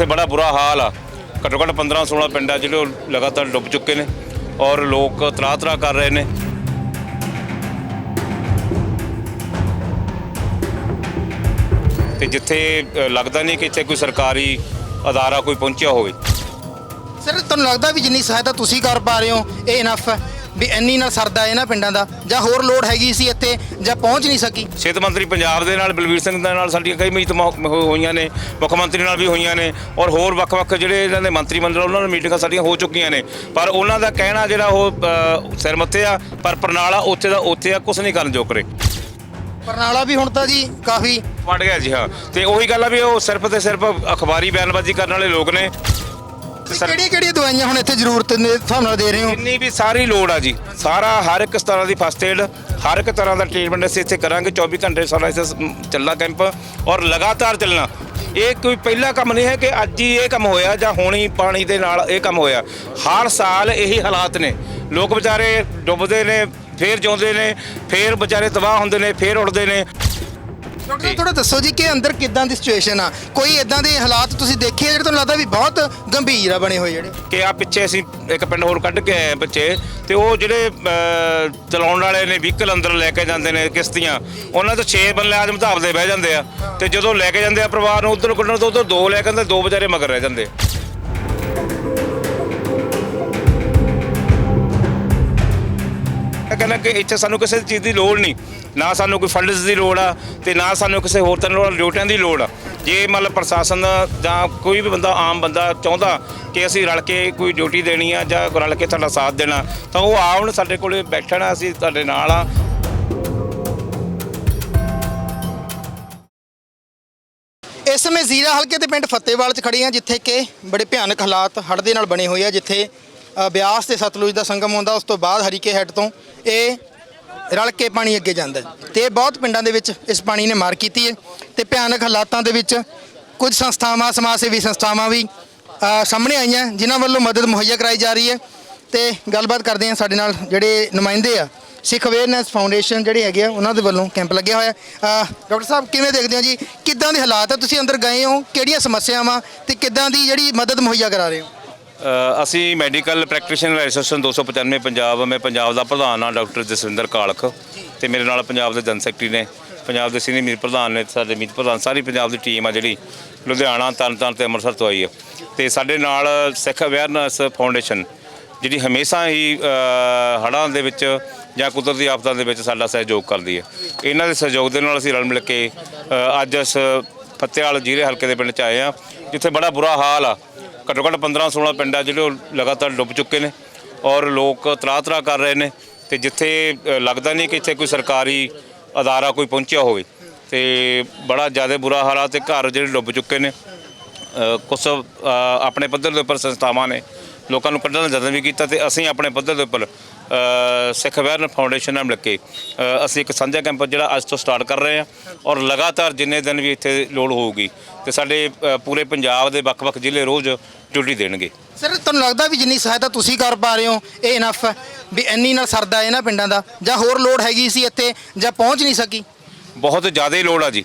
ਜਿੱਥੇ ਬੜਾ ਬੁਰਾ ਹਾਲ ਆ। ਘੱਟੋ ਘੱਟ 15 16 ਪਿੰਡ ਆ ਜਿਹੜੇ ਲਗਾਤਾਰ ਡੁੱਬ ਚੁੱਕੇ ਨੇ ਔਰ ਲੋਕ ਤਰਾ ਤਰਾ ਕਰ ਰਹੇ ਨੇ। ਤੇ ਜਿੱਥੇ ਲੱਗਦਾ ਨਹੀਂ ਕਿ ਇੱਥੇ ਕੋਈ ਸਰਕਾਰੀ ਅਦਾਰਾ ਕੋਈ ਪਹੁੰਚਿਆ ਹੋਵੇ। ਸਰ ਤੁਹਾਨੂੰ ਲੱਗਦਾ ਵੀ ਜਿੰਨੀ ਸਹਾਇਤਾ ਤੁਸੀਂ ਕਰ ਪਾ ਰਹੇ ਹੋ, ਇਹ ਇਨਫ ਹੈ? ਵੀ ਇੰਨੀ ਨਾਲ ਸਰਦਾ ਇਹਨਾਂ ਪਿੰਡਾਂ ਦਾ ਜਾਂ ਹੋਰ ਲੋੜ ਹੈਗੀ ਸੀ ਇੱਥੇ ਜਾਂ ਪਹੁੰਚ ਨਹੀਂ ਸਕੀ। ਸਿਹਤ ਮੰਤਰੀ ਪੰਜਾਬ ਦੇ ਨਾਲ ਬਲਵੀਰ ਸਿੰਘ ਦੇ ਨਾਲ ਸਾਡੀਆਂ ਕਈ ਮੀਟਿੰਗਾਂ ਹੋ- ਹੋਈਆਂ ਨੇ ਮੁੱਖ ਮੰਤਰੀ ਨਾਲ ਵੀ ਹੋਈਆਂ ਨੇ ਔਰ ਹੋਰ ਵੱਖ-ਵੱਖ ਜਿਹੜੇ ਇਹਨਾਂ ਦੇ ਮੰਤਰੀ ਮੰਡਲ ਉਹਨਾਂ ਨਾਲ ਮੀਟਿੰਗਾਂ ਸਾਡੀਆਂ ਹੋ ਚੁੱਕੀਆਂ ਨੇ। ਪਰ ਉਹਨਾਂ ਦਾ ਕਹਿਣਾ ਜਿਹੜਾ ਉਹ ਅ, ਸਿਰ ਮੱਥੇ ਆ ਪਰ ਪ੍ਰਣਾਲਾ ਉੱਥੇ ਦਾ ਉੱਥੇ ਆ ਕੁਝ ਨਹੀਂ ਕਰਨ ਜੋ ਕਰੇ ਬਰਨਾਲਾ ਵੀ ਹੁਣ ਤਾਂ ਜੀ ਕਾਫੀ ਫਟ ਗਿਆ ਜੀ ਹਾਂ। ਤੇ ਉਹੀ ਗੱਲ ਆ ਵੀ ਉਹ ਸਿਰਫ ਤੇ ਸਿਰਫ ਅਖਬਾਰੀ ਬਿਆਨਬਾਜ਼ੀ ਕਰਨ ਵਾਲੇ ਲੋਕ ਨੇ। ਤੇ ਸਰ ਕਿਹੜੀਆਂ ਕਿਹੜੀਆਂ ਦਵਾਈਆਂ ਹੁਣ ਇੱਥੇ ਜ਼ਰੂਰਤ ਦੇ ਹਿਸਾਬ ਨਾਲ ਦੇ ਰਹੇ ਹੋ? ਜਿੰਨੀ ਵੀ ਸਾਰੀ ਲੋੜ ਆ ਜੀ, ਸਾਰਾ ਹਰ ਇੱਕ ਤਰ੍ਹਾਂ ਦੀ ਫਸਟ ਏਡ ਹਰ ਇੱਕ ਤਰ੍ਹਾਂ ਦਾ ਟ੍ਰੀਟਮੈਂਟ ਅਸੀਂ ਇੱਥੇ ਕਰਾਂਗੇ 24 ਘੰਟੇ ਸਾਰਾ ਇੱਥੇ ਚੱਲਣਾ ਕੈਂਪ ਔਰ ਲਗਾਤਾਰ ਚੱਲਣਾ। ਇਹ ਕੋਈ ਪਹਿਲਾ ਕੰਮ ਨਹੀਂ ਹੈ ਕਿ ਅੱਜ ਹੀ ਇਹ ਕੰਮ ਹੋਇਆ ਜਾਂ ਹੋਣੀ ਪਾਣੀ ਦੇ ਨਾਲ ਇਹ ਕੰਮ ਹੋਇਆ। ਹਰ ਸਾਲ ਇਹੀ ਹਾਲਾਤ ਨੇ। ਲੋਕ ਵਿਚਾਰੇ ਡੁੱਬਦੇ ਨੇ, ਫੇਰ ਜਿਉਂਦੇ ਨੇ, ਫੇਰ ਵਿਚਾਰੇ ਤਬਾਹ ਹੁੰਦੇ ਨੇ, ਫੇਰ ਉੱਡਦੇ ਨੇ। ਡਾਕਟਰ ਸਾਹਿਬ ਥੋੜਾ ਦੱਸੋ ਜੀ ਕਿ ਅੰਦਰ ਕਿੱਦਾਂ ਦੀ ਸਿਚੁਏਸ਼ਨ ਆ? ਕੋਈ ਇਦਾਂ ਦੇ ਹਾਲਾਤ ਤੁਸੀਂ ਦੇਖੇ ਆ ਜਿਹੜੇ ਤੁਹਾਨੂੰ ਲੱਗਦਾ ਵੀ ਬਹੁਤ ਗੰਭੀਰ ਆ ਬਣੇ ਹੋਏ ਜਿਹੜੇ? ਕਿ ਆ ਪਿੱਛੇ ਅਸੀਂ ਇੱਕ ਪਿੰਡ ਹੋਰ ਕੱਢ ਕੇ ਆਏ ਆ ਬੱਚੇ ਤੇ ਉਹ ਜਿਹੜੇ ਅਹ, ਚਲਾਉਣ ਵਾਲੇ ਨੇ ਵਹੀਕਲ ਅੰਦਰ ਲੈ ਕੇ ਜਾਂਦੇ ਨੇ ਕਿਸ਼ਤੀਆਂ ਉਹਨਾਂ ਤੋਂ 6 ਬੰਦੇ ਆਦਮ ਧਾਪਦੇ ਬਹਿ ਜਾਂਦੇ ਆ ਤੇ ਜਦੋਂ ਲੈ ਕੇ ਜਾਂਦੇ ਆ ਪਰਿਵਾਰ ਨੂੰ ਉਧਰ ਕੱਢਣ ਤੋਂ ਉਧਰ ਦੋ ਲੈ ਕੇ ਜਾਂਦੇ ਦੋ ਵਿਚਾਰੇ ਮਗਰ ਰਹਿ ਜਾਂਦੇ ਮੈਂ ਕਹਿੰਦਾ ਕਿ ਇੱਥੇ ਸਾਨੂੰ ਕਿਸੇ ਚੀਜ਼ ਦੀ ਲੋੜ ਨਹੀਂ। ਨਾ ਸਾਨੂੰ ਕੋਈ ਫੰਡਸ ਦੀ ਲੋੜ ਆ ਤੇ ਨਾ ਸਾਨੂੰ ਕਿਸੇ ਹੋਰ ਤਰ੍ਹਾਂ ਲੋੜ ਡਿਊਟੀਆਂ ਦੀ ਲੋੜ ਆ। ਜੇ ਮਤਲਬ ਪ੍ਰਸ਼ਾਸਨ ਜਾਂ ਕੋਈ ਵੀ ਬੰਦਾ ਆਮ ਬੰਦਾ ਚਾਹੁੰਦਾ ਕਿ ਅਸੀਂ ਰਲ ਕੇ ਕੋਈ ਡਿਊਟੀ ਦੇਣੀ ਆ ਜਾਂ ਰਲ ਕੇ ਤੁਹਾਡਾ ਸਾਥ ਦੇਣਾ, ਤਾਂ ਉਹ ਆਉਣ ਸਾਡੇ ਕੋਲੇ ਬੈਠਣ, ਅਸੀਂ ਤੁਹਾਡੇ ਨਾਲ ਆ। ਇਸ ਸਮੇਂ ਜ਼ੀਰਾ ਹਲਕੇ ਦੇ ਪਿੰਡ ਫਤਿਹਵਾਲ 'ਚ ਖੜੇ ਹਾਂ, ਜਿੱਥੇ ਕਿ ਬੜੇ ਭਿਆਨਕ ਹਾਲਾਤ ਹੜ੍ਹ ਦੇ ਨਾਲ ਬਣੇ ਹੋਏ ਆ, ਜਿੱਥੇ ਬਿਆਸ ਤੇ ਸਤਲੁਜ ਦਾ ਸੰਗਮ ਹੁੰਦਾ, ਉਸ ਤੋਂ ਬਾਅਦ ਹਰੀਕੇ ਹੈੱਡ ਤੋਂ ਇਹ ਰਲ ਕੇ ਪਾਣੀ ਅੱਗੇ ਜਾਂਦਾ ਹੈ। ਤੇ ਬਹੁਤ ਪਿੰਡਾਂ ਦੇ ਵਿੱਚ ਇਸ ਪਾਣੀ ਨੇ ਮਾਰ ਕੀਤੀ ਹੈ ਤੇ ਭਿਆਨਕ ਹਾਲਾਤਾਂ ਦੇ ਵਿੱਚ ਕੁਝ ਸੰਸਥਾਵਾਂ ਸਮਾਜ ਸੇਵੀ ਸੰਸਥਾਵਾਂ ਵੀ ਸਾਹਮਣੇ ਆਈਆਂ, ਜਿਨ੍ਹਾਂ ਵੱਲੋਂ ਮਦਦ ਮੁਹੱਈਆ ਕਰਾਈ ਜਾ ਰਹੀ ਹੈ। ਤੇ ਗੱਲਬਾਤ ਕਰਦੇ ਹਾਂ ਸਾਡੇ ਨਾਲ ਜਿਹੜੇ ਨੁਮਾਇੰਦੇ ਆ, ਸਿੱਖ ਅਵੇਅਰਨੈਸ ਫਾਊਂਡੇਸ਼ਨ ਜਿਹੜੇ ਹੈਗੇ ਆ, ਉਹਨਾਂ ਦੇ ਵੱਲੋਂ ਕੈਂਪ ਲੱਗਿਆ ਹੋਇਆ ਡਾਕਟਰ ਸਾਹਿਬ, ਕਿਵੇਂ ਦੇਖਦੇ ਹੋ ਜੀ? ਕਿੱਦਾਂ ਦੇ ਹਾਲਾਤ ਆ? ਤੁਸੀਂ ਅੰਦਰ ਗਏ ਹੋ, ਕਿਹੜੀਆਂ ਸਮੱਸਿਆਵਾਂ ਤੇ ਕਿੱਦਾਂ ਦੀ ਜਿਹੜੀ ਮਦਦ ਮੁਹੱਈਆ ਕਰਾ ਰਹੇ ਹੋ? ਅਸੀਂ ਮੈਡੀਕਲ ਪ੍ਰੈਕਟੀਸ਼ਨਰ ਐਸੋਸੀਏਸ਼ਨ 295 ਪੰਜਾਬ ਮੈਂ ਪੰਜਾਬ ਦਾ ਪ੍ਰਧਾਨ ਹਾਂ ਡਾਕਟਰ ਜਸਵਿੰਦਰ ਕਾਲਖ ਤੇ ਮੇਰੇ ਨਾਲ ਪੰਜਾਬ ਦੇ ਜਨ ਸੈਕਟਰੀ ਨੇ ਪੰਜਾਬ ਦੇ ਸੀਨੀਅਰ ਮੀਤ ਪ੍ਰਧਾਨ ਨੇ ਸਾਡੇ ਮੀਤ ਪ੍ਰਧਾਨ ਸਾਰੀ ਪੰਜਾਬ ਦੀ ਟੀਮ ਆ ਜਿਹੜੀ ਲੁਧਿਆਣਾ ਤਰਨਤਾਰਨ ਤੇ ਅੰਮ੍ਰਿਤਸਰ ਤੋਂ ਆਈ ਹੈ ਤੇ ਸਾਡੇ ਨਾਲ ਸਿੱਖ ਅਵੇਅਰਨੈਸ ਫਾਊਂਡੇਸ਼ਨ ਜਿਹੜੀ ਹਮੇਸ਼ਾ ਹੀ ਅ, ਹੜ੍ਹਾਂ ਦੇ ਵਿੱਚ ਜਾਂ ਕੁਦਰਤੀ ਆਫਤਾਂ ਦੇ ਵਿੱਚ ਸਾਡਾ ਸਹਿਯੋਗ ਕਰਦੀ ਹੈ ਇਹਨਾਂ ਦੇ ਸਹਿਯੋਗ ਦੇ ਨਾਲ ਅਸੀਂ ਰਲ ਮਿਲ ਕੇ ਅੱਜ ਇਸ ਫਤਿਆਲ ਜ਼ਿਲ੍ਹੇ ਹਲਕੇ ਦੇ ਪਿੰਡ ਚ ਆਏ ਆ ਜਿੱਥੇ ਬੜਾ ਬੁਰਾ ਹਾਲ ਆ। ਘੱਟੋ ਘੱਟ 15 16 ਪਿੰਡ ਆ ਜਿਹੜੇ ਉਹ ਲਗਾਤਾਰ ਡੁੱਬ ਚੁੱਕੇ ਨੇ ਔਰ ਲੋਕ ਤਰਾ ਤਰਾ ਕਰ ਰਹੇ ਨੇ ਤੇ ਜਿੱਥੇ ਲੱਗਦਾ ਨਹੀਂ ਕਿ ਇੱਥੇ ਕੋਈ ਸਰਕਾਰੀ ਅਦਾਰਾ ਕੋਈ ਪਹੁੰਚਿਆ ਹੋਵੇ ਤੇ ਬੜਾ ਜ਼ਿਆਦਾ ਬੁਰਾ ਹਾਲ ਆ ਤੇ ਘਰ ਜਿਹੜੇ ਡੁੱਬ ਚੁੱਕੇ ਨੇ ਕੁਝ ਆਪਣੇ ਪੱਧਰ ਦੇ ਉੱਪਰ ਸੰਸਥਾਵਾਂ ਨੇ, ਲੋਕਾਂ ਨੂੰ ਕੱਢਣ ਦਾ ਯਤਨ ਵੀ ਕੀਤਾ ਤੇ ਅਸੀਂ ਆਪਣੇ ਪੱਧਰ ਦੇ ਉੱਪਰ ਸਿੱਖ ਅਵੇਅਰਨ ਫਾਊਂਡੇਸ਼ਨ ਨਾਲ ਮਿਲ ਕੇ ਅਸੀਂ ਇੱਕ ਸਾਂਝਾ ਕੈਂਪ ਜਿਹੜਾ ਅੱਜ ਤੋਂ ਸਟਾਰਟ ਕਰ ਰਹੇ ਹਾਂ ਔਰ ਲਗਾਤਾਰ ਜਿੰਨੇ ਦਿਨ ਵੀ ਇੱਥੇ ਲੋੜ ਹੋਊਗੀ ਤੇ ਸਾਡੇ ਪੂਰੇ ਪੰਜਾਬ ਦੇ ਵੱਖ-ਵੱਖ ਜ਼ਿਲ੍ਹੇ ਰੋਜ਼ ਡਿਊਟੀ ਦੇਣਗੇ। ਸਰ ਤੁਹਾਨੂੰ ਲੱਗਦਾ ਵੀ ਜਿੰਨੀ ਸਹਾਇਤਾ ਤੁਸੀਂ ਕਰ ਪਾ ਰਹੇ ਹੋ ਇਹ ਇਨਫ ਹੈ? ਵੀ ਇੰਨੀ ਨਾਲ ਸਰਦਾ ਇਹਨਾਂ ਪਿੰਡਾਂ ਦਾ ਜਾਂ ਹੋਰ ਲੋੜ ਹੈਗੀ ਸੀ ਇੱਥੇ ਜਾਂ ਪਹੁੰਚ ਨਹੀਂ ਸਕੀ? ਬਹੁਤ ਜ਼ਿਆਦਾ ਲੋੜ ਆ ਜੀ।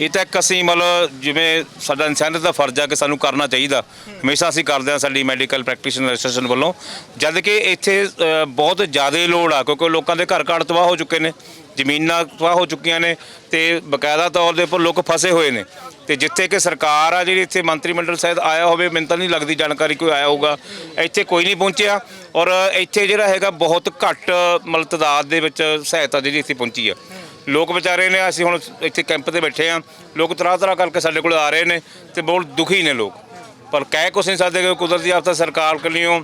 ਇਹ ਤਾਂ ਇੱਕ ਅਸੀਂ ਮਤਲਬ ਜਿਵੇਂ ਸਾਡਾ ਇਨਸਾਨੀਅਤ ਦਾ ਫਰਜ਼ ਆ ਕਿ ਸਾਨੂੰ ਕਰਨਾ ਚਾਹੀਦਾ। ਹਮੇਸ਼ਾ ਅਸੀਂ ਕਰਦੇ ਹਾਂ ਸਾਡੀ ਮੈਡੀਕਲ ਪ੍ਰੈਕਟੀਸ਼ਨਰ ਐਸੋਸੀਏਸ਼ਨ ਵੱਲੋਂ। ਜਦ ਕਿ ਇੱਥੇ ਅ, ਬਹੁਤ ਜ਼ਿਆਦਾ ਲੋੜ ਆ ਕਿਉਂਕਿ ਲੋਕਾਂ ਦੇ ਘਰ ਘਰ ਤਬਾਹ ਹੋ ਚੁੱਕੇ ਨੇ ਜ਼ਮੀਨਾਂ ਤਬਾਹ ਹੋ ਚੁੱਕੀਆਂ ਨੇ ਤੇ ਬਕਾਇਦਾ ਤੌਰ ਦੇ ਉੱਪਰ ਲੋਕ ਫਸੇ ਹੋਏ ਨੇ। ਤੇ ਜਿੱਥੇ ਕਿ ਸਰਕਾਰ ਆ ਜਿਹੜੀ ਇੱਥੇ ਮੰਤਰੀ ਮੰਡਲ ਸ਼ਾਇਦ ਆਇਆ ਹੋਵੇ ਮੈਨੂੰ ਤਾਂ ਨਹੀਂ ਲੱਗਦੀ ਜਾਣਕਾਰੀ ਕੋਈ ਆਇਆ ਹੋਊਗਾ। ਇੱਥੇ ਕੋਈ ਨਹੀਂ ਪਹੁੰਚਿਆ ਔਰ ਇੱਥੇ ਜਿਹੜਾ ਹੈਗਾ ਬਹੁਤ ਘੱਟ ਮਤਲਬ ਤਾਦਾਦ ਦੇ ਵਿੱਚ ਸਹਾਇਤਾ ਜਿਹੜੀ ਇੱਥੇ ਪਹੁੰਚੀ ਆ। ਲੋਕ ਵਿਚਾਰੇ ਨੇ, ਅਸੀਂ ਹੁਣ ਇੱਥੇ ਕੈਂਪ ਤੇ ਬੈਠੇ ਆ, ਲੋਕ ਤਰ੍ਹਾਂ ਤਰ੍ਹਾਂ ਕਰਕੇ ਸਾਡੇ ਕੋਲ ਆ ਰਹੇ ਨੇ ਤੇ ਬਹੁਤ ਦੁਖੀ ਨੇ ਲੋਕ। ਪਰ ਕਹਿ ਕੁਛ ਨਹੀਂ ਸਕਦੇ ਕਿ ਕੁਦਰਤੀ ਆਫਤਾ ਸਰਕਾਰ ਕਲੀਓ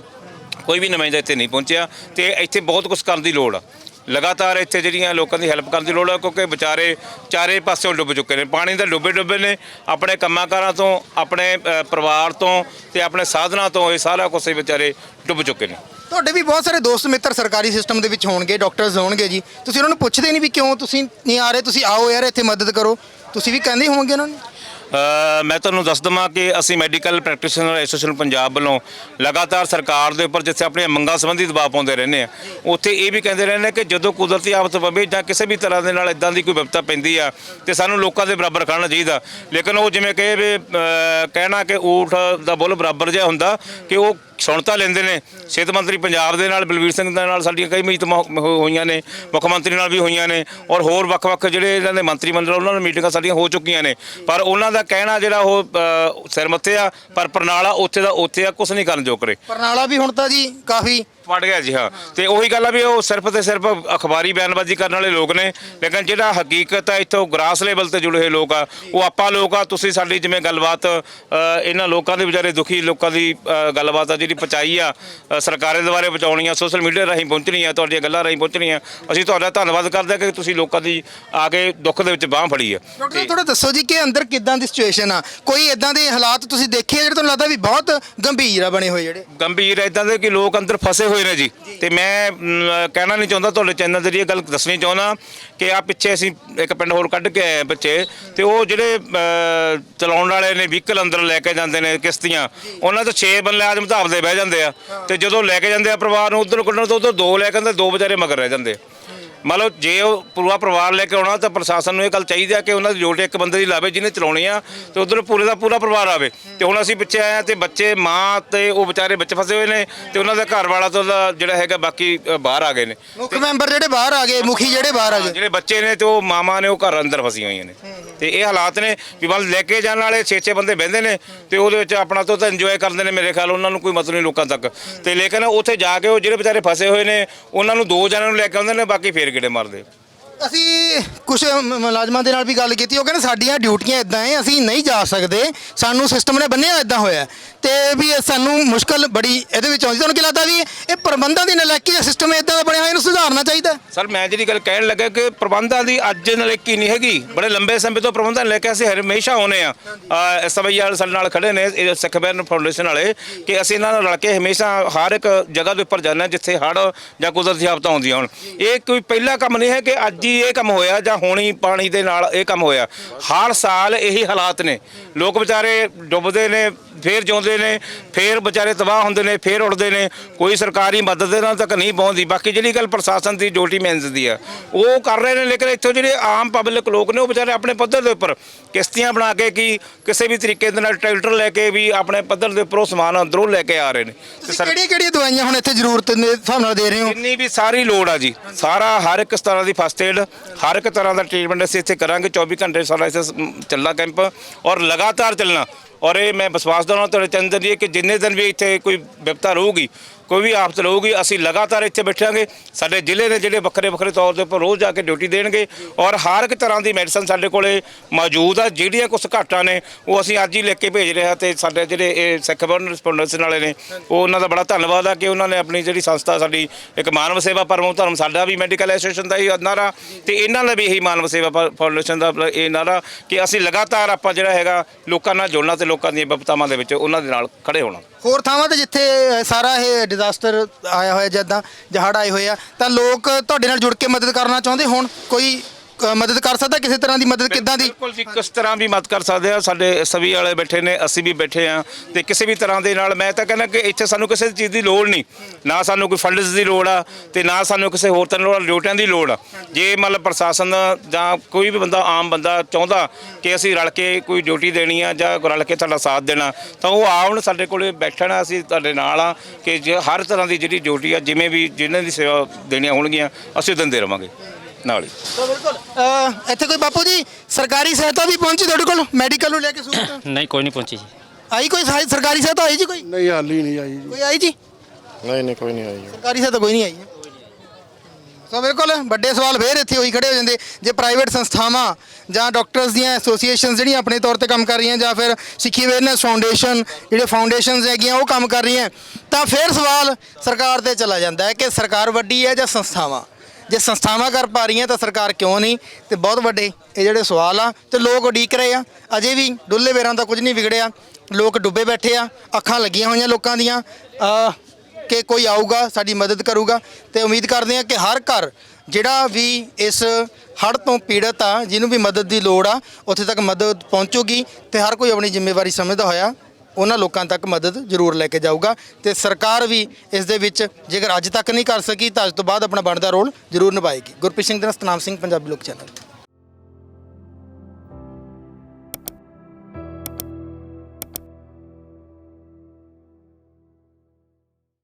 ਕੋਈ ਵੀ ਨੁਮਾਇੰਦਾ ਇੱਥੇ ਨਹੀਂ ਪਹੁੰਚਿਆ ਤੇ ਇੱਥੇ ਬਹੁਤ ਕੁਝ ਕਰਨ ਦੀ ਲੋੜ ਆ। ਲਗਾਤਾਰ ਇੱਥੇ ਜਿਹੜੀਆਂ ਲੋਕਾਂ ਦੀ ਹੈਲਪ ਕਰਨ ਦੀ ਲੋੜ ਆ, ਕਿਉਂਕਿ ਵਿਚਾਰੇ ਚਾਰੇ ਪਾਸਿਓਂ ਡੁੱਬ ਚੁੱਕੇ ਨੇ। ਪਾਣੀ ਦੇ ਡੁੱਬੇ ਡੁੱਬੇ ਨੇ, ਆਪਣੇ ਕੰਮਾਂ ਕਾਰਾਂ ਤੋਂ, ਆਪਣੇ ਪਰਿਵਾਰ ਤੋਂ ਤੇ ਆਪਣੇ ਸਾਧਨਾਂ ਤੋਂ ਇਹ ਸਾਰਾ ਕੁਝ ਇਹ ਵਿਚਾਰੇ ਡੁੱਬ ਚੁੱਕੇ ਨੇ। ਤੁਹਾਡੇ ਵੀ ਬਹੁਤ ਸਾਰੇ ਦੋਸਤ ਮਿੱਤਰ ਸਰਕਾਰੀ ਸਿਸਟਮ ਦੇ ਵਿੱਚ ਹੋਣਗੇ ਡਾਕਟਰਸ ਹੋਣਗੇ ਜੀ। ਤੁਸੀਂ ਉਹਨਾਂ ਨੂੰ ਪੁੱਛਦੇ ਨਹੀਂ ਵੀ ਕਿਉਂ ਤੁਸੀਂ ਨਹੀਂ ਆ ਰਹੇ, ਤੁਸੀਂ ਆਓ ਯਾਰ, ਇੱਥੇ ਮਦਦ ਕਰੋ। ਤੁਸੀਂ ਵੀ ਕਹਿੰਦੇ ਹੋਵੋਗੇ ਉਹਨਾਂ ਨੂੰ? ਮੈਂ ਤੁਹਾਨੂੰ ਦੱਸ ਦਵਾਂ ਕਿ ਅਸੀਂ ਮੈਡੀਕਲ ਪ੍ਰੈਕਟੀਸ਼ਨਰ ਐਸੋਸੀਏਸ਼ਨ ਪੰਜਾਬ ਵੱਲੋਂ ਲਗਾਤਾਰ ਸਰਕਾਰ ਦੇ ਉੱਪਰ ਜਿੱਥੇ ਆਪਣੀਆਂ ਮੰਗਾਂ ਸੰਬੰਧੀ ਦਬਾਅ ਪਾਉਂਦੇ ਰਹਿੰਦੇ ਆ, ਉੱਥੇ ਇਹ ਵੀ ਕਹਿੰਦੇ ਰਹਿੰਦੇ ਕਿ ਜਦੋਂ ਕੁਦਰਤੀ ਆਫਤ ਪਵੇ ਜਾਂ ਕਿਸੇ ਵੀ ਤਰ੍ਹਾਂ ਦੇ ਨਾਲ ਇਦਾਂ ਦੀ ਕੋਈ ਵਿਪਤਾ ਪੈਂਦੀ ਆ, ਤੇ ਸਾਨੂੰ ਲੋਕਾਂ ਦੇ ਬਰਾਬਰ ਖੜਨਾ ਚਾਹੀਦਾ। ਲੇਕਿਨ ਉਹ ਜਿਵੇਂ ਕਹੇ ਵੀ ਕਹਿਣਾ ਕਿ ਊਠ ਦਾ ਬੁੱਲ ਬਰਾਬਰ ਜਿਹਾ ਹੁੰਦਾ ਕਿ ਉਹ ਸੁਣਤਾ ਲੈਂਦੇ ਨੇ। ਸਿਹਤ ਮੰਤਰੀ ਪੰਜਾਬ ਦੇ ਨਾਲ ਬਲਵੀਰ ਸਿੰਘ ਦੇ ਨਾਲ ਸਾਡੀਆਂ ਕਈ ਮੀਟਿੰਗਾਂ ਹੋ- ਹੋਈਆਂ ਨੇ। ਮੁੱਖ ਮੰਤਰੀ ਨਾਲ ਵੀ ਹੋਈਆਂ ਨੇ ਔਰ ਹੋਰ ਵੱਖ-ਵੱਖ ਜਿਹੜੇ ਇਹਨਾਂ ਦੇ ਮੰਤਰੀ ਮੰਡਲ, ਉਹਨਾਂ ਨਾਲ ਮੀਟਿੰਗਾਂ ਸਾਡੀਆਂ ਹੋ ਚੁੱਕੀਆਂ ਨੇ। ਪਰ ਉਹਨਾਂ ਦਾ ਕਹਿਣਾ ਜਿਹੜਾ ਉਹ ਸਿਰ ਮੱਥੇ ਆ, ਪਰ ਪ੍ਰਣਾਲਾ ਉੱਥੇ ਦਾ ਉੱਥੇ ਆ ਕੁਝ ਨਹੀਂ ਕਰਨ ਜੋ ਕਰੇ ਵੀ ਹੁਣ ਤਾਂ ਜੀ ਕਾਫੀ ਪੜ ਗਿਆ ਜੀ ਹਾਂ। ਤੇ ਉਹੀ ਗੱਲ ਆ ਵੀ ਉਹ ਸਿਰਫ ਤੇ ਸਿਰਫ ਅਖਬਾਰੀ ਬਿਆਨਬਾਜ਼ੀ ਕਰਨ ਵਾਲੇ ਲੋਕ ਨੇ ਲੇਕਿਨ ਜਿਹੜਾ ਹਕੀਕਤ ਆ ਇੱਥੋਂ ਗ੍ਰਾਸ ਲੈਵਲ ਤੇ ਜੁੜੇ ਹੋਏ ਲੋਕ ਆ ਉਹ ਆਪਾਂ ਲੋਕ ਆ ਤੁਸੀਂ ਸਾਡੀ ਜਿਵੇਂ ਗੱਲਬਾਤ ਅ, ਇਹਨਾਂ ਲੋਕਾਂ ਦੇ ਵਿਚਾਰੇ ਦੁਖੀ ਲੋਕਾਂ ਦੀ ਅ, ਗੱਲਬਾਤ ਆ ਜਿਹੜੀ ਪਹੁੰਚਾਈ ਆ ਅ, ਸਰਕਾਰੇ ਦੁਆਰੇ ਪਹੁੰਚਾਉਣੀ ਆ ਸੋਸ਼ਲ ਮੀਡੀਆ ਰਾਹੀਂ ਪਹੁੰਚਣੀ ਆ ਤੁਹਾਡੀਆਂ ਗੱਲਾਂ ਰਾਹੀਂ ਪਹੁੰਚਣੀ ਆ ਅਸੀਂ ਤੁਹਾਡਾ ਧੰਨਵਾਦ ਕਰਦੇ ਹਾਂ ਕਿ ਤੁਸੀਂ ਲੋਕਾਂ ਦੀ ਆ ਕੇ ਦੁੱਖ ਦੇ ਵਿੱਚ ਬਾਹ ਫੜੀ ਆ। ਡਾਕਟਰ ਥੋੜਾ ਦੱਸੋ ਜੀ ਕਿ ਅੰਦਰ ਕਿਦਾਂ ਦੀ ਸਿਚੁਏਸ਼ਨ ਆ? ਕੋਈ ਇਦਾਂ ਦੇ ਹਾਲਾਤ ਤੁਸੀਂ ਦੇਖੇ ਆ ਜਿਹੜੇ ਤੁਹਾਨੂੰ ਲੱਗਦਾ ਵੀ ਬਹੁਤ ਗੰਭੀਰ ਆ ਬਣੇ ਹੋਏ ਜਿਹੜੇ? ਗੰਭੀਰ ਇਦਾਂ ਦੇ ਕਿ ਲੋਕ ਅੰਦਰ ਫਸੇ ਹੋਏ ਨੇ ਜੀ। ਤੇ ਮੈਂ ਮ, ਕਹਿਣਾ ਨਹੀਂ ਚਾਹੁੰਦਾ ਤੁਹਾਡੇ ਚੈਨਲ ਦੇ ਇਹ ਗੱਲ ਦੱਸਣੀ ਚਾਹੁੰਦਾ ਕਿ ਆ ਪਿੱਛੇ ਅਸੀਂ ਇੱਕ ਪਿੰਡ ਹੋਰ ਕੱਢ ਕੇ ਆਏ ਹਾਂ ਪਿੱਛੇ ਤੇ ਉਹ ਜਿਹੜੇ ਅ, ਚਲਾਉਣ ਵਾਲੇ ਨੇ ਵਹੀਕਲ ਅੰਦਰ ਲੈ ਕੇ ਜਾਂਦੇ ਨੇ ਕਿਸ਼ਤੀਆਂ ਉਹਨਾਂ ਤੋਂ 6 ਬੰਦੇ ਆਦਮ ਧਾਬ ਦੇ ਬਹਿ ਜਾਂਦੇ ਆ। ਤੇ ਜਦੋਂ ਲੈ ਕੇ ਜਾਂਦੇ ਆ ਪਰਿਵਾਰ ਨੂੰ ਉਧਰ ਕੱਢਣ ਤੋਂ ਉਧਰ ਦੋ ਲੈ ਕੇ ਆਉਂਦੇ ਦੋ ਵਿਚਾਰੇ ਮਗਰ ਰਹਿ ਜਾਂਦੇ ਆ। ਮਤਲਬ ਜੇ ਉਹ ਪੂਰਾ ਪਰਿਵਾਰ ਲੈ ਕੇ ਆਉਣਾ ਤਾਂ ਪ੍ਰਸ਼ਾਸਨ ਨੂੰ ਇਹ ਗੱਲ ਚਾਹੀਦੀ ਆ ਕਿ ਉਹਨਾਂ ਦੀ ਡਿਊਟੀ ਇੱਕ ਬੰਦੇ ਦੀ ਲਾਵੇ ਜਿਹਨੇ ਚਲਾਉਣੀ ਆ ਤੇ ਉਧਰ ਪੂਰੇ ਦਾ ਪੂਰਾ ਪਰਿਵਾਰ ਆਵੇ। ਤੇ ਹੁਣ ਅਸੀਂ ਪਿੱਛੇ ਆਏ ਆ ਤੇ ਬੱਚੇ ਮਾਂ ਤੇ ਉਹ ਵਿਚਾਰੇ ਵਿੱਚ ਫਸੇ ਹੋਏ ਨੇ ਤੇ ਉਹਨਾਂ ਦਾ ਘਰ ਵਾਲਾ ਤੋਂ ਜਿਹੜਾ ਹੈਗਾ ਬਾਕੀ ਬਾਹਰ ਆ ਗਏ ਨੇ। ਮੁੱਖ ਮੈਂਬਰ ਜਿਹੜੇ ਬਾਹਰ ਆ ਗਏ ਮੁਖੀ ਜਿਹੜੇ ਬਾਹਰ ਆ ਗਏ। ਜਿਹੜੇ ਬੱਚੇ ਨੇ ਤੇ ਉਹ ਮਾਮਾ ਨੇ ਉਹ ਘਰ ਅੰਦਰ ਫਸੀਆਂ ਹੋਈਆਂ ਨੇ। ਤੇ ਇਹ ਹਾਲਾਤ ਨੇ ਵੀ ਬਸ ਲੈ ਕੇ ਜਾਣ ਵਾਲੇ 6-6 ਬੰਦੇ ਬਹਿੰਦੇ ਨੇ ਤੇ ਉਹਦੇ ਵਿੱਚ ਆਪਣਾ ਤੋਂ ਤਾਂ ਇੰਜੋਏ ਕਰਦੇ ਨੇ ਮੇਰੇ ਖਿਆਲ ਉਹਨਾਂ ਨੂੰ ਕੋਈ ਮਤਲਬ ਨਹੀਂ ਲੋਕਾਂ ਤੱਕ। ਤੇ ਲੇਕਿਨ ਉੱਥੇ ਜਾ ਕੇ ਉਹ ਜਿਹੜੇ ਵਿਚਾਰੇ ਫਸੇ ਹੋਏ ਨੇ ਉਹਨਾਂ ਨੂੰ ਦੋ ਜਣਿਆਂ ਨੂੰ ਲੈ ਕੇ ਆਉਂਦੇ ਨੇ ਬਾਕੀ ਫੇਰ ਕਿਹੜੇ ਮਾਰਦੇ? ਅਸੀਂ ਕੁਝ ਮੁਲਾਜ਼ਮਾਂ ਦੇ ਨਾਲ ਵੀ ਗੱਲ ਕੀਤੀ ਉਹ ਕਹਿੰਦੇ ਸਾਡੀਆਂ ਡਿਊਟੀਆਂ ਇਦਾਂ ਹੈ ਅਸੀਂ ਨਹੀਂ ਜਾ ਸਕਦੇ ਸਾਨੂੰ ਸਿਸਟਮ ਨੇ ਬੰਨਿਆ ਇਦਾਂ ਹੋਇਆ। ਤੇ ਵੀ ਸਾਨੂੰ ਮੁਸ਼ਕਲ ਬੜੀ ਇਹਦੇ ਵਿੱਚ ਆਉਂਦੀ ਤੁਹਾਨੂੰ ਕੀ ਲੱਗਦਾ ਵੀ ਇਹ ਪ੍ਰਬੰਧਾਂ ਦੀ ਨਲਾਇਕੀ ਦਾ ਸਿਸਟਮ ਇਦਾਂ ਦਾ ਬਣਿਆ ਹੋਇਆ ਇਹਨੂੰ ਸੁਧਾਰਨਾ ਚਾਹੀਦਾ? ਸਰ ਮੈਂ ਜਿਹੜੀ ਗੱਲ ਕਹਿਣ ਲੱਗਾ ਕਿ ਪ੍ਰਬੰਧਾਂ ਦੀ ਅੱਜ ਨਲੇਕੀ ਨਹੀਂ ਹੈਗੀ ਬੜੇ ਲੰਬੇ ਸਮੇਂ ਤੋਂ ਪ੍ਰਬੰਧਾਂ ਲੈ ਕੇ ਅਸੀਂ ਹਮੇਸ਼ਾ ਆਉਨੇ ਆ ਐਸਵਾਈ ਵਾਲੇ ਸਾਡੇ ਨਾਲ ਖੜੇ ਨੇ ਸਿੱਖਬੈਨ ਫਾਊਂਡੇਸ਼ਨ ਵਾਲੇ ਕਿ ਅਸੀਂ ਇਹਨਾਂ ਨਾਲ ਰਲ ਕੇ ਹਮੇਸ਼ਾ ਹਰ ਇੱਕ ਜਗ੍ਹਾ ਦੇ ਉੱਪਰ ਹਾਂ ਜਿੱਥੇ ਹੜ੍ਹ ਜਾਂ ਕੁਦਰਤੀ ਆਫਤਾਂ ਆਉਂਦੀਆਂ ਹੋਣ। ਇਹ ਕੋਈ ਪਹਿਲਾ ਕੰਮ ਨਹੀਂ ਹੈ ਕਿ ਅੱਜ ਹੀ ਇਹ ਕੰਮ ਹੋਇਆ ਜਾਂ ਹੋਣੀ ਪਾਣੀ ਦੇ ਨਾਲ ਇਹ ਕੰਮ ਹੋਇਆ? ਹਰ ਸਾਲ ਇਹੀ ਹਾਲਾਤ ਨੇ। ਲੋਕ ਵਿਚਾਰੇ ਡੁੱਬਦੇ ਨੇ ਫੇਰ ਜਿਉਂਦੇ ਨੇ ਫੇਰ ਵਿਚਾਰੇ ਤਬਾਹ ਹੁੰਦੇ ਨੇ ਫੇਰ ਉੱਠਦੇ ਨੇ। ਕੋਈ ਸਰਕਾਰੀ ਮਦਦ ਦੇ ਨਾਲ ਤੱਕ ਨਹੀਂ ਪਹੁੰਚਦੀ। ਬਾਕੀ ਜਿਹੜੀ ਗੱਲ ਪ੍ਰਸ਼ਾਸਨ ਦੀ ਡਿਊਟੀ ਮੈਨਸ ਦੀ ਆ ਉਹ ਕਰ ਰਹੇ ਨੇ। ਲੇਕਿਨ ਇੱਥੋਂ ਜਿਹੜੇ ਆਮ ਪਬਲਿਕ ਲੋਕ ਨੇ ਉਹ ਵਿਚਾਰੇ ਆਪਣੇ ਪੱਧਰ ਦੇ ਉੱਪਰ ਕਿਸ਼ਤੀਆਂ ਬਣਾ ਕੇ ਕੀ ਕਿਸੇ ਵੀ ਤਰੀਕੇ ਦੇ ਨਾਲ ਟਰੈਕਟਰ ਲੈ ਕੇ ਵੀ ਆਪਣੇ ਪੱਧਰ ਦੇ ਉੱਪਰ ਉਹ ਸਮਾਨ ਅੰਦਰੋਂ ਲੈ ਕੇ ਆ ਰਹੇ ਨੇ। ਤੇ ਸਰ ਕਿਹੜੀਆਂ ਕਿਹੜੀਆਂ ਦਵਾਈਆਂ ਹੁਣ ਇੱਥੇ ਜ਼ਰੂਰਤ ਦੇ ਹਿਸਾਬ ਨਾਲ ਦੇ ਰਹੇ ਹੋ? ਜਿੰਨੀ ਵੀ ਸਾਰੀ ਲੋੜ ਆ ਜੀ। ਸਾਰਾ ਹਰ ਇੱਕ ਤਰ੍ਹਾਂ ਦੀ ਫਸਟ ਏਡ ਹਰ ਇੱਕ ਤਰ੍ਹਾਂ ਦਾ ਟ੍ਰੀਟਮੈਂਟ ਅਸੀਂ ਇੱਥੇ ਕਰਾਂਗੇ 24 ਘੰਟੇ ਸਾਡਾ ਇੱਥੇ ਚੱਲਣਾ ਕੈਂਪ ਔਰ ਲਗਾਤਾਰ ਚੱਲਣਾ। ਔਰ ਇਹ ਮੈਂ ਵਿਸ਼ਵਾਸ ਦਿਵਾਉਣਾ ਤੁਹਾਡੇ ਚੰਦਰ ਜੀ, ਕਿ ਜਿੰਨੇ ਦਿਨ ਵੀ ਇੱਥੇ ਕੋਈ ਵਿਪਤਾ ਰਹੂਗੀ ਕੋਈ ਵੀ ਆਫਤ ਰਹੂਗੀ, ਅਸੀਂ ਲਗਾਤਾਰ ਇੱਥੇ ਬੈਠਾਂਗੇ। ਸਾਡੇ ਜ਼ਿਲ੍ਹੇ ਦੇ ਜਿਹੜੇ ਵੱਖਰੇ ਵੱਖਰੇ ਤੌਰ ਦੇ ਉੱਪਰ ਰੋਜ਼ ਜਾ ਕੇ ਡਿਊਟੀ ਦੇਣਗੇ ਔਰ ਹਰ ਇੱਕ ਤਰ੍ਹਾਂ ਦੀ ਮੈਡੀਸਨ ਸਾਡੇ ਕੋਲੇ ਮੌਜੂਦ ਆ, ਜਿਹੜੀਆਂ ਕੁਝ ਘਾਟਾਂ ਨੇ, ਉਹ ਅਸੀਂ ਅੱਜ ਹੀ ਲੈ ਕੇ ਭੇਜ ਰਹੇ ਹਾਂ ਤੇ ਸਾਡੇ ਜਿਹੜੇ ਇਹ ਸਿੱਖ ਬਰਨ ਰਿਸਪੌਂਡੈਂਸ ਵਾਲੇ ਨੇ, ਉਹ ਉਹਨਾਂ ਦਾ ਬੜਾ ਧੰਨਵਾਦ ਆ ਕਿ ਉਹਨਾਂ ਨੇ ਆਪਣੀ ਜਿਹੜੀ ਸੰਸਥਾ ਸਾਡੀ ਇੱਕ ਮਾਨਵ ਸੇਵਾ ਪਰਮੋ ਧਰਮ ਸਾਡਾ ਵੀ ਮੈਡੀਕਲ ਐਸੋਸੀਏਸ਼ਨ ਦਾ ਹੀ ਨਾਰਾ ਤੇ ਇਹਨਾਂ ਦਾ ਵੀ ਇਹੀ ਮਾਨਵ ਸੇਵਾ ਪ- ਫਾਊਂਡੇਸ਼ਨ ਦਾ ਇਹ ਨਾਰਾ ਕਿ ਅਸੀਂ ਲਗਾਤਾਰ ਆਪਾਂ ਜਿਹੜਾ ਹੈਗਾ ਲੋਕਾਂ ਨਾਲ ਜੁੜਨਾ ਤੇ ਲੋਕਾਂ ਦੀਆਂ ਵਿਪਤਾਵਾਂ ਦੇ ਵਿੱਚ ਉਹਨਾਂ ਦੇ ਨਾਲ ਖੜੇ ਹੋਣਾ। ਹੋਰ ਥਾਵਾਂ ਤੇ ਜਿੱਥੇ ਸਾਰਾ ਇਹ ਡਿਜ਼ਾਸਟਰ ਆਇਆ ਹੋਇਆ ਜਦਾਂ ਜਹੜ ਆਏ ਹੋਏ ਆ, ਤਾਂ ਲੋਕ ਤੁਹਾਡੇ ਨਾਲ ਜੁੜ ਕੇ ਮਦਦ ਕਰਨਾ ਚਾਹੁੰਦੇ ਹੋਣ? ਕੋਈ ਅ, ਮਦਦ ਕਰ ਸਕਦਾ? ਕਿਸੇ ਤਰ੍ਹਾਂ ਦੀ ਮਦਦ ਕਿੱਦਾਂ ਦੀ? ਬਿਲਕੁਲ ਜੀ ਕਿਸ ਤਰ੍ਹਾਂ ਵੀ ਮਦਦ ਕਰ ਸਕਦੇ ਆ। ਸਾਡੇ ਸਭੀ ਵਾਲੇ ਬੈਠੇ ਨੇ ਅਸੀਂ ਵੀ ਬੈਠੇ ਆ। ਤੇ ਕਿਸੇ ਵੀ ਤਰ੍ਹਾਂ ਦੇ ਨਾਲ ਮੈਂ ਤਾਂ ਕਹਿੰਦਾ ਕਿ ਇੱਥੇ ਸਾਨੂੰ ਕਿਸੇ ਚੀਜ਼ ਦੀ ਲੋੜ ਨਹੀਂ। ਨਾ ਸਾਨੂੰ ਕੋਈ ਫੰਡਸ ਦੀ ਲੋੜ ਆ ਤੇ ਨਾ ਸਾਨੂੰ ਕਿਸੇ ਹੋਰ ਤਰ੍ਹਾਂ ਦੀ ਡਿਊਟੀਆਂ ਦੀ ਲੋੜ ਆ। ਜੇ ਮਤਲਬ ਪ੍ਰਸ਼ਾਸਨ ਜਾਂ ਕੋਈ ਵੀ ਬੰਦਾ ਆਮ ਬੰਦਾ ਚਾਹੁੰਦਾ ਕਿ ਅਸੀਂ ਰਲ ਕੇ ਕੋਈ ਡਿਊਟੀ ਦੇਣੀ ਆ ਜਾਂ ਰਲ ਕੇ ਤੁਹਾਡਾ ਸਾਥ ਦੇਣਾ ਤਾਂ ਉਹ ਆਉਣ ਸਾਡੇ ਕੋਲੇ ਬੈਠਣਾ ਅਸੀਂ ਤੁਹਾਡੇ ਨਾਲ ਆ ਕਿ ਜੇ ਹਰ ਤਰ੍ਹਾਂ ਦੀ ਜਿਹੜੀ ਡਿਊਟੀ ਆ ਜਿਵੇਂ ਵੀ ਜਿਨ੍ਹਾਂ ਦੀ ਸੇਵਾ ਦੇਣੀਆਂ ਹੋਣਗੀਆਂ ਅਸੀਂ ਦਿੰਦੇ ਰਵਾਂਗੇ। ਨਾਲ ਹੀ। ਤਾਂ ਬਿਲਕੁਲ। ਅ, ਇੱਥੇ ਕੋਈ ਬਾਪੂ ਜੀ ਸਰਕਾਰੀ ਸਹਾਇਤਾ ਵੀ ਪਹੁੰਚੀ ਤੁਹਾਡੇ ਕੋਲ? ਮੈਡੀਕਲ ਨੂੰ ਲੈ ਕੇ ਸਹੂਲਤ ਨਹੀਂ ਕੋਈ ਨਹੀਂ ਪਹੁੰਚੀ ਜੀ। ਆਈ ਕੋਈ ਸਹਾਇ- ਸਰਕਾਰੀ ਸਹਾਇਤਾ ਆਈ ਜੀ ਕੋਈ? ਨਹੀਂ ਹਾਲ ਹੀ ਨਹੀਂ ਆਈ ਜੀ। ਕੋਈ ਆਈ ਜੀ? ਨਹੀਂ ਨਹੀਂ ਕੋਈ ਨਹੀਂ ਆਈ ਜੀ। ਸਰਕਾਰੀ ਸਹਾਇਤਾ ਕੋਈ ਨਹੀਂ ਆਈ ਹੈ ਸੋ ਬਿਲਕੁਲ ਵੱਡੇ ਸਵਾਲ ਫੇਰ ਇੱਥੇ ਹੋਈ ਖੜੇ ਹੋ ਜਾਂਦੇ। ਜੇ ਪ੍ਰਾਈਵੇਟ ਸੰਸਥਾਵਾਂ ਜਾਂ ਡਾਕਟਰਸ ਦੀਆਂ ਐਸੋਸੀਏਸ਼ਨਸ ਜਿਹੜੀਆਂ ਆਪਣੇ ਤੌਰ ਤੇ ਕੰਮ ਕਰ ਰਹੀਆਂ ਜਾਂ ਫਿਰ ਸਿੱਖੀ ਅਵੇਅਰਨੈਸ ਫਾਊਂਡੇਸ਼ਨ ਜਿਹੜੇ ਫਾਊਂਡੇਸ਼ਨਸ ਹੈਗੀਆਂ ਉਹ ਕੰਮ ਕਰ ਰਹੀਆਂ ਤਾਂ ਫਿਰ ਸਵਾਲ ਸਰਕਾਰ ਤੇ ਚਲਾ ਜਾਂਦਾ ਹੈ ਕਿ ਸਰਕਾਰ ਵੱਡੀ ਹੈ ਜਾਂ ਸੰਸਥਾਵਾਂ? ਜੇ ਸੰਸਥਾਵਾਂ ਕਰ ਪਾ ਰਹੀਆਂ ਤਾਂ ਸਰਕਾਰ ਕਿਉਂ ਨਹੀਂ? ਤੇ ਬਹੁਤ ਵੱਡੇ ਇਹ ਜਿਹੜੇ ਸਵਾਲ ਆ ਤੇ ਲੋਕ ਉਡੀਕ ਰਹੇ ਆ। ਅਜੇ ਵੀ ਡੁੱਲੇ ਵੇਰਾਂ ਦਾ ਕੁਝ ਨਹੀਂ ਵਿਗੜਿਆ। ਲੋਕ ਡੁੱਬੇ ਬੈਠੇ ਆ, ਅੱਖਾਂ ਲੱਗੀਆਂ ਹੋਈਆਂ ਲੋਕਾਂ ਦੀਆਂ। ਕਿ ਕੋਈ ਆਊਗਾ, ਸਾਡੀ ਮਦਦ ਕਰੂਗਾ। ਤੇ ਉਮੀਦ ਕਰਦੇ ਹਾਂ ਕਿ ਹਰ ਘਰ ਜਿਹੜਾ ਵੀ ਇਸ ਹੜ੍ਹ ਤੋਂ ਪੀੜਤ ਆ, ਜਿਹਨੂੰ ਵੀ ਮਦਦ ਦੀ ਲੋੜ ਆ, ਉੱਥੇ ਤੱਕ ਮਦਦ ਪਹੁੰਚੂਗੀ ਤੇ ਹਰ ਕੋਈ ਆਪਣੀ ਜ਼ਿੰਮੇਵਾਰੀ ਸਮਝਦਾ ਹੋਇਆ ਉਹਨਾਂ ਲੋਕਾਂ ਤੱਕ ਮਦਦ ਜ਼ਰੂਰ ਲੈ ਕੇ ਜਾਊਗਾ ਤੇ ਸਰਕਾਰ ਵੀ ਇਸ ਦੇ ਵਿੱਚ ਜੇਕਰ ਅੱਜ ਤੱਕ ਨਹੀਂ ਕਰ ਸਕੀ ਤਾਂ ਅੱਜ ਤੋਂ ਬਾਅਦ ਆਪਣਾ ਬਣਦਾ ਰੋਲ ਜ਼ਰੂਰ ਨਿਭਾਏਗੀ। ਗੁਰਪ੍ਰੀਤ ਸਿੰਘ ਦੇ ਨਾਲ ਸਤਨਾਮ ਸਿੰਘ, ਪੰਜਾਬੀ ਲੋਕ ਚੈਨਲ।